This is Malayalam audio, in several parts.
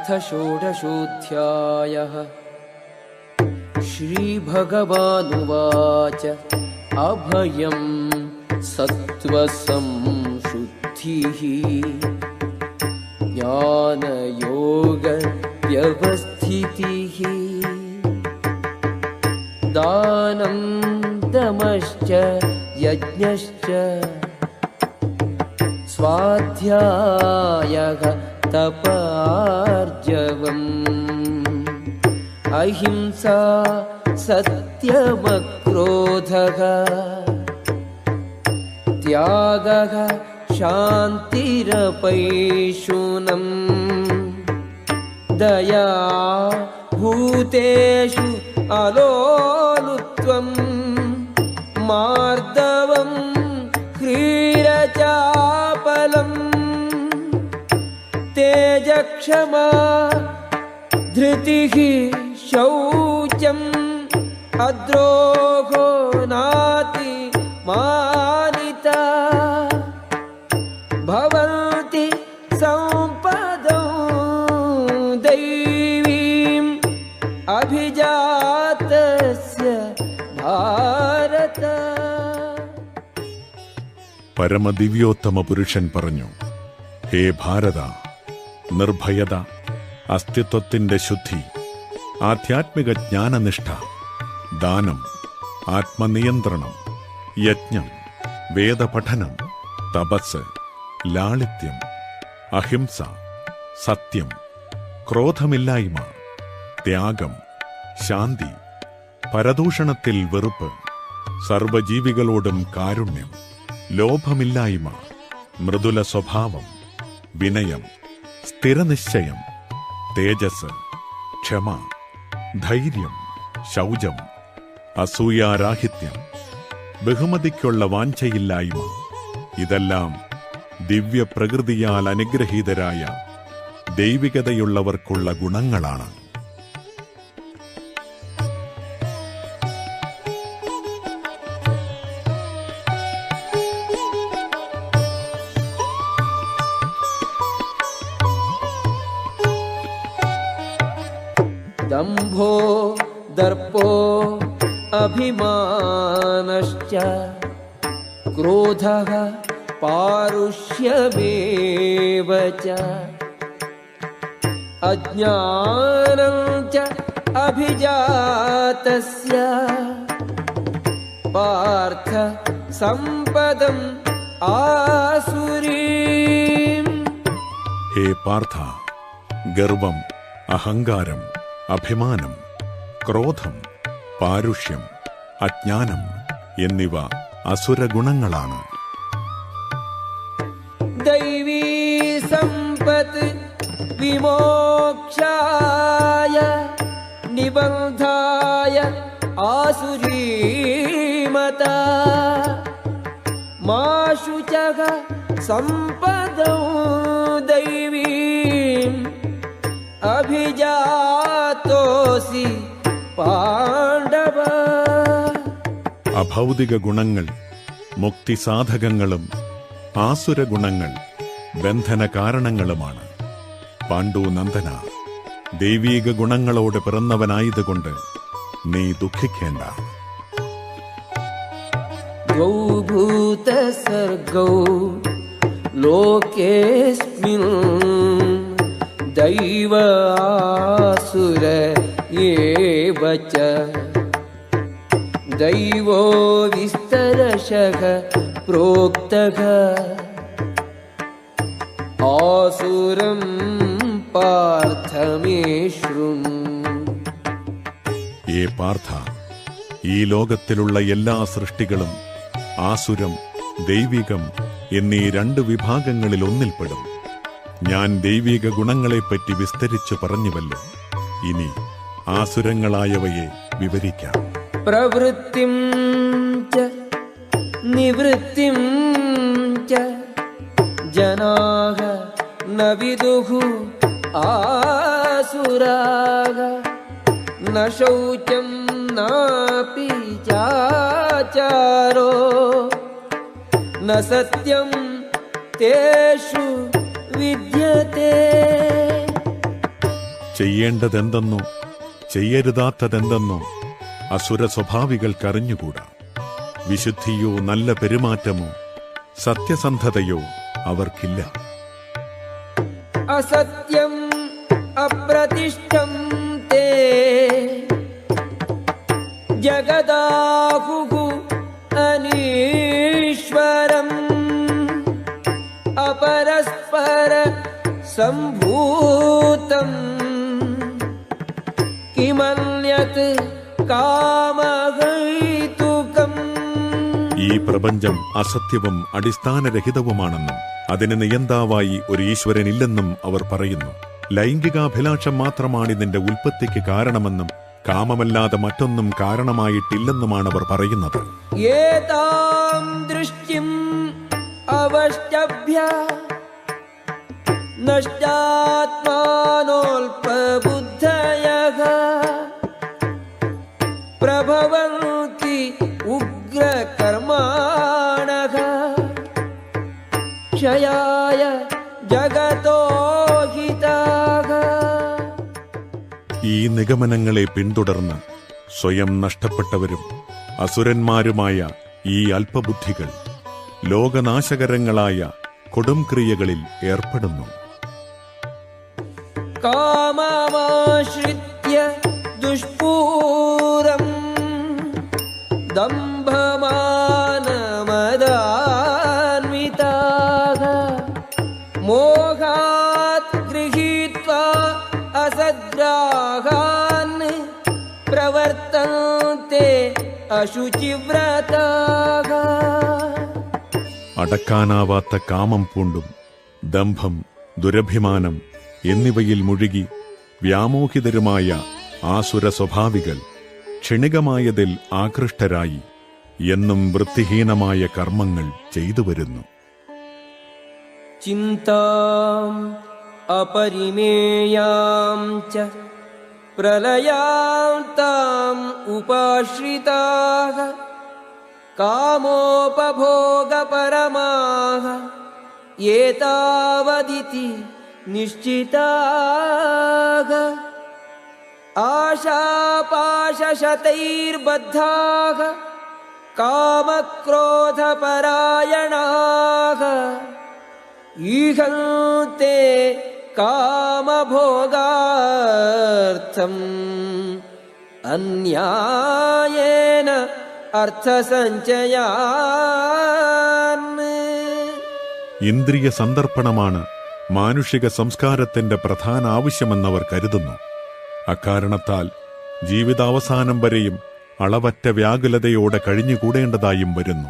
अथ षोडशोऽध्यायः। श्रीभगवानुवाच अभयं सत्त्वसंशुद्धिः। ज्ञानयोगव्यवस्थितिः। दानं दमश्च यज्ञश्च। स्वाध्यायः तपार्जवम् अहिंसा सत्यमक्रोधः त्यागः शान्तिरपैशुनम् दया भूतेषु अलोलुत्वम् मार्दवम् तेजक्षमा धृतिः शौचम् अद्रोहो नाति मानिता भवन्ति सम्पदौ दैवीम् अभिजातस्य भारत പരമദിവ്യോത്തമ പുരുഷൻ പറഞ്ഞു ഹേ ഭാരത നിർഭയത അസ്തിത്വത്തിന്റെ ശുദ്ധി ആധ്യാത്മിക ജ്ഞാനനിഷ്ഠ ദാനം ആത്മനിയന്ത്രണം യജ്ഞം വേദപഠനം തപസ് ലാളിത്യം അഹിംസ സത്യം ക്രോധമില്ലായ്മ ത്യാഗം ശാന്തി പരദൂഷണത്തിൽ വെറുപ്പ് സർവജീവികളോടും കാരുണ്യം ലോഭമില്ലായ്മ മൃദുല സ്വഭാവം വിനയം സ്ഥിരനിശ്ചയം തേജസ് ക്ഷമ ധൈര്യം ശൗചം അസൂയാരാഹിത്യം ബഹുമതിക്കുള്ള വാഞ്ചയില്ലായ്മ ഇതെല്ലാം ദിവ്യപ്രകൃതിയാൽ അനുഗ്രഹീതരായ ദൈവികതയുള്ളവർക്കുള്ള ഗുണങ്ങളാണ്. शम्भो दर्पो अभिमानश्च क्रोधः पारुष्यमेव च अज्ञानं च अभिजातस्य पार्थ सम्पदम् आसुरी हे पार्थ गर्वम् अहङ्कारम्। അഭിമാനം ക്രോധം പാരുഷ്യം അജ്ഞാനം എന്നിവ അസുരഗുണങ്ങളാണ് ദൈവീ സമ്പത്ത് വിമോക്ഷായ നിബന്ധായ ആസുരീമത. മാശുചക സമ്പദ ദൈവീ അഭിജാതോസി പാണ്ഡവ. അഭൗതിക ഗുണങ്ങൾ മുക്തിസാധകങ്ങളും ആസുര ഗുണങ്ങൾ ബന്ധന കാരണങ്ങളുമാണ്. പാണ്ഡു നന്ദന ദൈവീക ഗുണങ്ങളോട് പിറന്നവനായതുകൊണ്ട് നീ ദുഃഖിക്കേണ്ട. ഗൗഭൂത സർഗൗ ലോകേസ്മിൻ दैव आसुर एव च दैवो विस्तरशः प्रोक्तः आसुरं पार्थ मे शृणु ഏ പാർത്ഥ ഈ ലോകത്തിലുള്ള എല്ലാ സൃഷ്ടികളും ആസുരം ദൈവികം എന്നീ രണ്ട് വിഭാഗങ്ങളിൽ ഒന്നിൽപ്പെടും ഞാൻ ദൈവിക ഗുണങ്ങളെപ്പറ്റി വിസ്തരിച്ചു പറഞ്ഞുവല്ലോ. ഇനി ആസുരങ്ങളായവയെ വിവരിക്കാം. പ്രവൃത്തിം നിവൃത്തിം ജനാഹ നാപി ചാചാരോ ന സത്യം തേഷു വിദ്യ ചെയ്യേണ്ടതെന്തെന്നോ ചെയ്യരുതാത്തതെന്തെന്നോ അസുര സ്വഭാവികൾക്കറിഞ്ഞുകൂടാ വിശുദ്ധിയോ നല്ല പെരുമാറ്റമോ സത്യസന്ധതയോ അവർക്കില്ല. അസത്യം അപ്രതിഷ്ഠം തേ. ജഗദാഹു അനീശ്വരം. അപരസ്ഥ सम्भूतम् किमन्यत् कामहैतुकम् ഈ പ്രപഞ്ചം അസത്യവും അടിസ്ഥാനരഹിതവുമാണെന്നും അതിന് നിയന്താവായി ഒരു ഈശ്വരനില്ലെന്നും അവർ പറയുന്നു ലൈംഗികാഭിലാഷം മാത്രമാണ് ഇതിന്റെ ഉൽപ്പത്തിക്ക് കാരണമെന്നും കാമമല്ലാതെ മറ്റൊന്നും കാരണമായിട്ടില്ലെന്നുമാണ് അവർ പറയുന്നത് एतां दृष्टिम् अवष्टभ्य नष्टात्मानोऽल्पबुद्धयः प्रभवन्ति उग्रकर्माणः क्षयाय जगतो हिताः ഈ നിഗമനങ്ങളെ പിന്തുടർന്ന് സ്വയം നഷ്ടപ്പെട്ടവരും അസുരന്മാരുമായ ഈ അല്പബുദ്ധികൾ ലോകനാശകരങ്ങളായ കൊടുംക്രിയകളിൽ ഏർപ്പെടുന്നു कामामाश्रित्य दुष्पूरं दम्भमानमदान्विताः मोहात् गृहीत्वा असद्रागान् प्रवर्तन्ते அசுச்சிவிரதாக அடக்கானாவாத்த காமம் பூண்டும் தம்பம் துரபிமானம் എന്നിവയിൽ മുഴുകി വ്യാമോഹിതരുമായ ആസുര സ്വഭാവികൾ ക്ഷണികമായതിൽ ആകൃഷ്ടരായി എന്നും വൃത്തിഹീനമായ കർമ്മങ്ങൾ ചെയ്തു വരുന്നു. ചിന്താം കാമോപഭോഗപരമാ निश्चिताः आशापाशशतैर्बद्धाः कामक्रोधपरायणाः ईहन्ते कामभोगार्थम् अन्यायेन अर्थसञ्चयान् इन्द्रियसन्दर्पणमान മാനുഷിക സംസ്കാരത്തിന്റെ പ്രധാന ആവശ്യമെന്നവർ കരുതുന്നു. അക്കാരണത്താൽ ജീവിതാവസാനം വരെയും അളവറ്റ വ്യാകുലതയോടെ കഴിഞ്ഞുകൂടേണ്ടതായും വരുന്നു.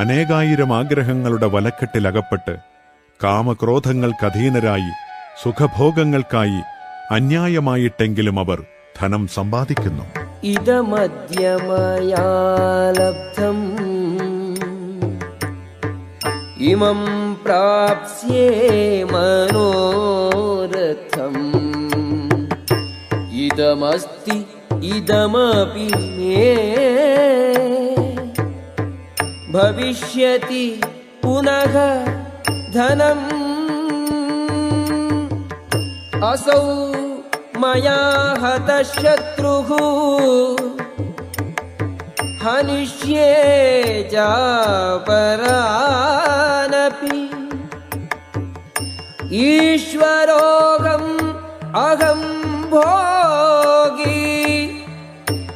അനേകായിരം ആഗ്രഹങ്ങളുടെ വലക്കെട്ടിലകപ്പെട്ട് കാമക്രോധങ്ങൾക്കധീനരായി സുഖഭോഗങ്ങൾക്കായി അന്യായമായിട്ടെങ്കിലും അവർ ധനം സമ്പാദിക്കുന്നു. ഇതമദ്യമയാലബ്ധം ഇമം प्राप्स्ये मनोरथम्। इदमस्ति इदमपि मे। भविष्यति पुनः धनम्। असौ मया हतः शत्रुः हनिष्ये चापरानपि ईश्वरोऽहम् अहं भोगी।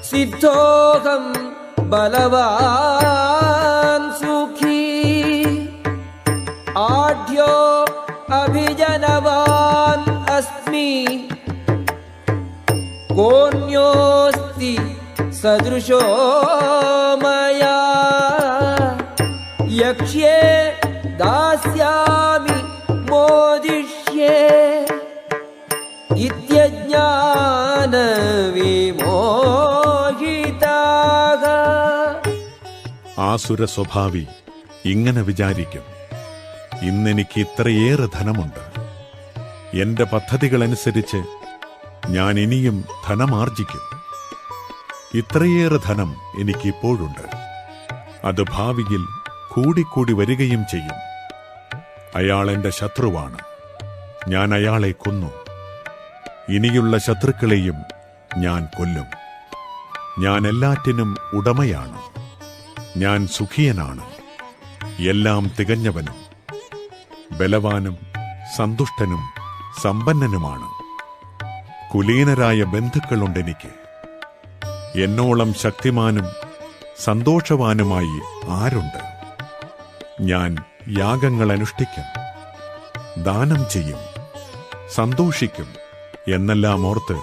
सिद्धोऽहं बलवान् सुखी। आढ्यो अभिजनवान् अस्मि। कोऽन्योऽस्ति सदृशो मया। यक्ष्ये दास्यामि ആസുര സ്വഭാവി ഇങ്ങനെ വിചാരിക്കും ഇന്നെനിക്ക് ഇത്രയേറെ ധനമുണ്ട്. എന്റെ പദ്ധതികളനുസരിച്ച് ഞാൻ ഇനിയും ധനമാർജിക്കും. ഇത്രയേറെ ധനം എനിക്കിപ്പോഴുണ്ട്. അത് ഭാവിയിൽ കൂടിക്കൂടി വരികയും ചെയ്യും. അയാൾ എന്റെ ശത്രുവാണ്. ഞാൻ അയാളെ കൊന്നു. ഇനിയുള്ള ശത്രുക്കളെയും ഞാൻ കൊല്ലും. ഞാൻ എല്ലാറ്റിനും ഉടമയാണ്. ഞാൻ സുഖിയനാണ്. എല്ലാം തികഞ്ഞവനും ബലവാനും സന്തുഷ്ടനും സമ്പന്നനുമാണ്. കുലീനരായ ബന്ധുക്കളുണ്ടെനിക്ക് എന്നോളം ശക്തിമാനും സന്തോഷവാനുമായി ആരുണ്ട്? ഞാൻ യാഗങ്ങൾ അനുഷ്ഠിക്കും ദാനം ചെയ്യും സന്തോഷിക്കും എന്നെല്ലാം ഓർത്ത്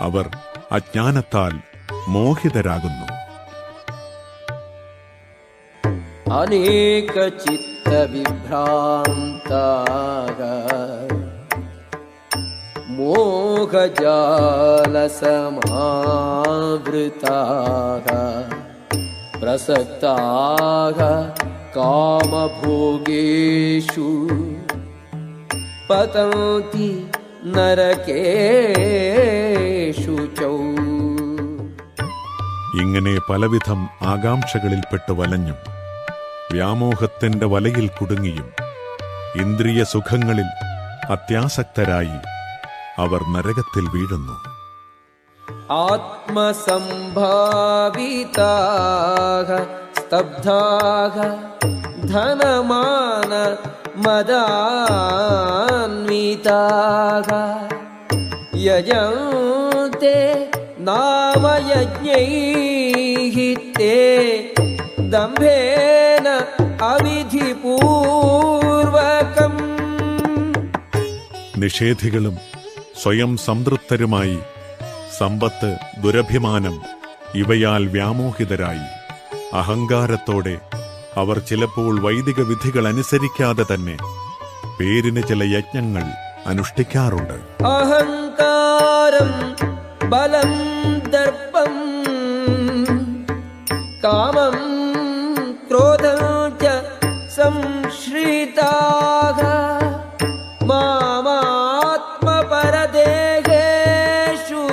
അവർ അജ്ഞാനത്താൽ മോഹിതരാകുന്നു. अनेकचित्तविभ्रान्ताः मोघजालसमावृताः प्रसक्ताः कामभोगेषु पतन्ति नरकेषु चौ ഇങ്ങനെ പലവിധം ആകാംക്ഷകളിൽപ്പെട്ട് വലഞ്ഞും വ്യാമോഹത്തിന്റെ വലയിൽ കുടുങ്ങിയും ഇന്ദ്രിയ സുഖങ്ങളിൽ അത്യാസക്തരായി അവർ നരകത്തിൽ വീഴുന്നു. ആത്മസംഭാവിതാ സ്തബ്ധാ ധനമാന മദാൻവിതാ യജന്തേ തേ ദംഭേ അവിധിപൂർവകം. നിഷേധികളും സ്വയം സംതൃപ്തരുമായി സമ്പത്ത് ദുരഭിമാനം ഇവയാൽ വ്യാമോഹിതരായി. അഹങ്കാരത്തോടെ അവർ ചിലപ്പോൾ വൈദിക വിധികൾ അനുസരിക്കാതെ തന്നെ പേരിന് ചില യജ്ഞങ്ങൾ അനുഷ്ഠിക്കാറുണ്ട്. അഹങ്കാരം ബലം ദർപ്പം കാമം संश्रिताः मामात्मपरदेहेषु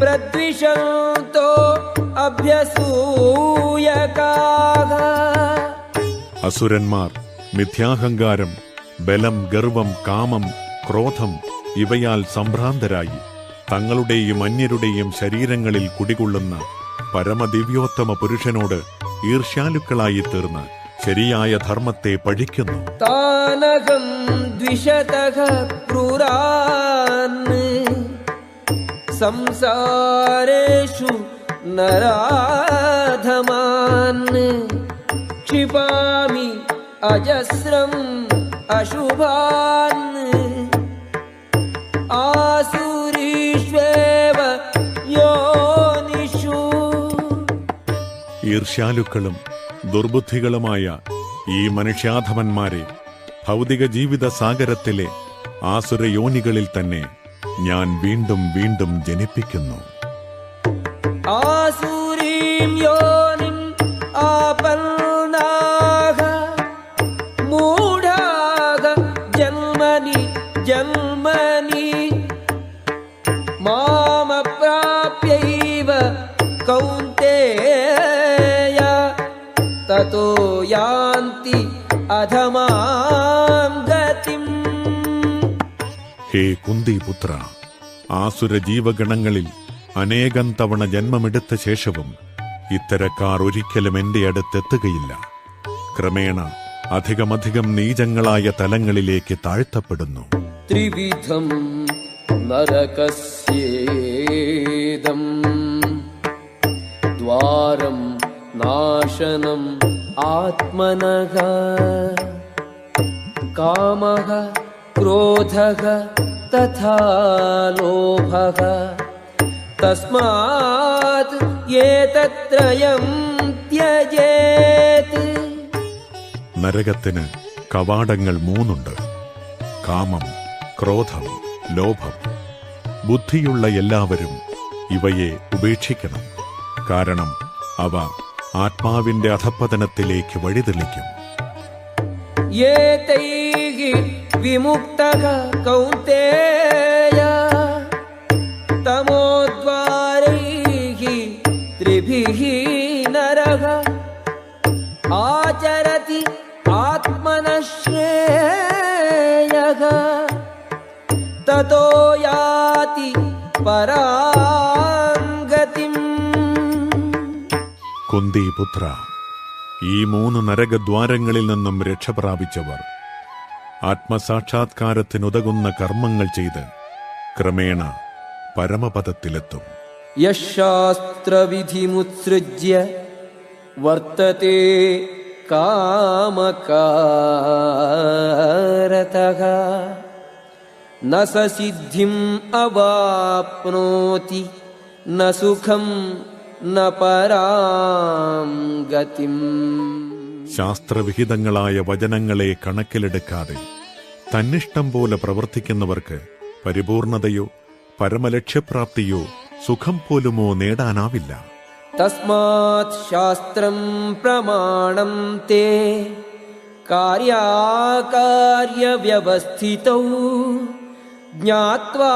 प्रद्विषन्तो अभ्यसूयकाः അസുരന്മാർ മിഥ്യാഹങ്കാരം ബലം ഗർവം കാമം ക്രോധം ഇവയാൽ സംഭ്രാന്തരായി തങ്ങളുടെയും അന്യരുടെയും ശരീരങ്ങളിൽ കുടികൊള്ളുന്ന പരമദിവ്യോത്തമ പുരുഷനോട് ഈർഷ്യാലുക്കളായി തീർന്ന് ശരിയായ ധർമ്മത്തെ പഠിക്കുന്നു. താനകം ദ്വിഷതക ക്രൂരാന് സംസാരേഷു നരാധമാന് ക്ഷിപാമി അജസ്രം അശുഭാന് ആസുരീഷ്വേവ യോനിഷു. ഈർഷ്യാലുക്കളും ദുർബുദ്ധികളുമായ ഈ മനുഷ്യാധമന്മാരെ ഭൗതിക ജീവിത സാഗരത്തിലെ ആസുരയോനികളിൽ തന്നെ ഞാൻ വീണ്ടും വീണ്ടും ജനിപ്പിക്കുന്നു. ആസുരീം യോ ഹേ കുന്തിപുത്ര ആസുര ജീവഗണങ്ങളിൽ അനേകം തവണ ജന്മമെടുത്ത ശേഷവും ഇത്തരക്കാർ ഒരിക്കലും എന്റെ അടുത്തെത്തുകയില്ല. ക്രമേണ അധികമധികം നീചങ്ങളായ തലങ്ങളിലേക്ക് താഴ്ത്തപ്പെടുന്നു. ത്രിവിധം നരകസ്യേദം ദ്വാരം നാശനം ആത്മനക कामः क्रोधः तथा लोभः तस्मात् एतत्त्रयम् त्यजेत् നരകത്തിന് കവാടങ്ങൾ മൂന്നുണ്ട് കാമം ക്രോധം ലോഭം ബുദ്ധിയുള്ള എല്ലാവരും ഇവയെ ഉപേക്ഷിക്കണം കാരണം അവ ആത്മാവിന്റെ അധപ്പതനത്തിലേക്ക് വഴിതെളിക്കും ఏతై విముక్త కౌంతేయ తమోద్వారై త్రిభి నర ఆచరతి ఆత్మనశ్రేయః తతో యాతి పరాంగతిం కుందీపుత్ర ഈ മൂന്ന് നരകദ്വാരങ്ങളിൽ നിന്നും രക്ഷപ്രാപിച്ചവർ ആത്മസാക്ഷാത്കാരത്തിനുതകുന്ന കർമ്മങ്ങൾ ചെയ്ത് ക്രമേണ പരമപദത്തിലെത്തും. യശാസ്ത്രവിധിമുത്സൃജ്യ വർത്തത്തെ കാമകാരതഃ ന അവാപ്നോതി നസുഖം ശാസ്ത്രവിഹിതങ്ങളായ വചനങ്ങളെ കണക്കിലെടുക്കാതെ തന്നിഷ്ടം പോലെ പ്രവർത്തിക്കുന്നവർക്ക് പരിപൂർണതയോ പരമലക്ഷ്യപ്രാപ്തിയോ സുഖം പോലുമോ നേടാനാവില്ല. തസ്മാത് ശാസ്ത്രം പ്രമാണം തേ കാര്യാകാര്യവ്യവസ്ഥിതൗ ജ്ഞാത്വാ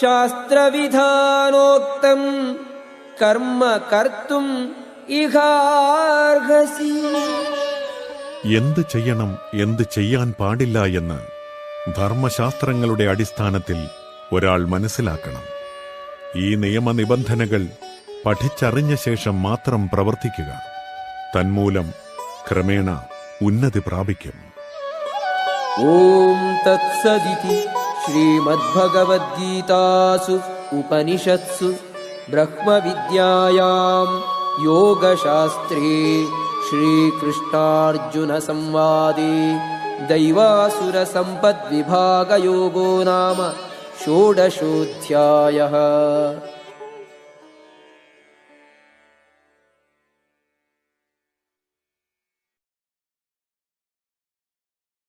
ശാസ്ത്രവിധാനോക്തം കർമ്മ കർത്തും ഇഹാർഹസി. എന്ത് ചെയ്യണം എന്ത് ചെയ്യാൻ പാടില്ല എന്ന് ധർമ്മശാസ്ത്രങ്ങളുടെ അടിസ്ഥാനത്തിൽ ഒരാൾ മനസ്സിലാക്കണം. ഈ നിയമനിബന്ധനകൾ പഠിച്ചറിഞ്ഞ ശേഷം മാത്രം പ്രവർത്തിക്കുക. തന്മൂലം ക്രമേണ ഉന്നതി പ്രാപിക്കും. ഓം തത്സദിതി ശ്രീമദ്ഭഗവത്ഗീതാസു ഉപനിഷത്സു. ब्रह्मविद्यायां योगशास्त्रे श्रीकृष्णार्जुनसंवादे दैवासुरसम्पद्विभागयोगो नाम षोडशोऽध्यायः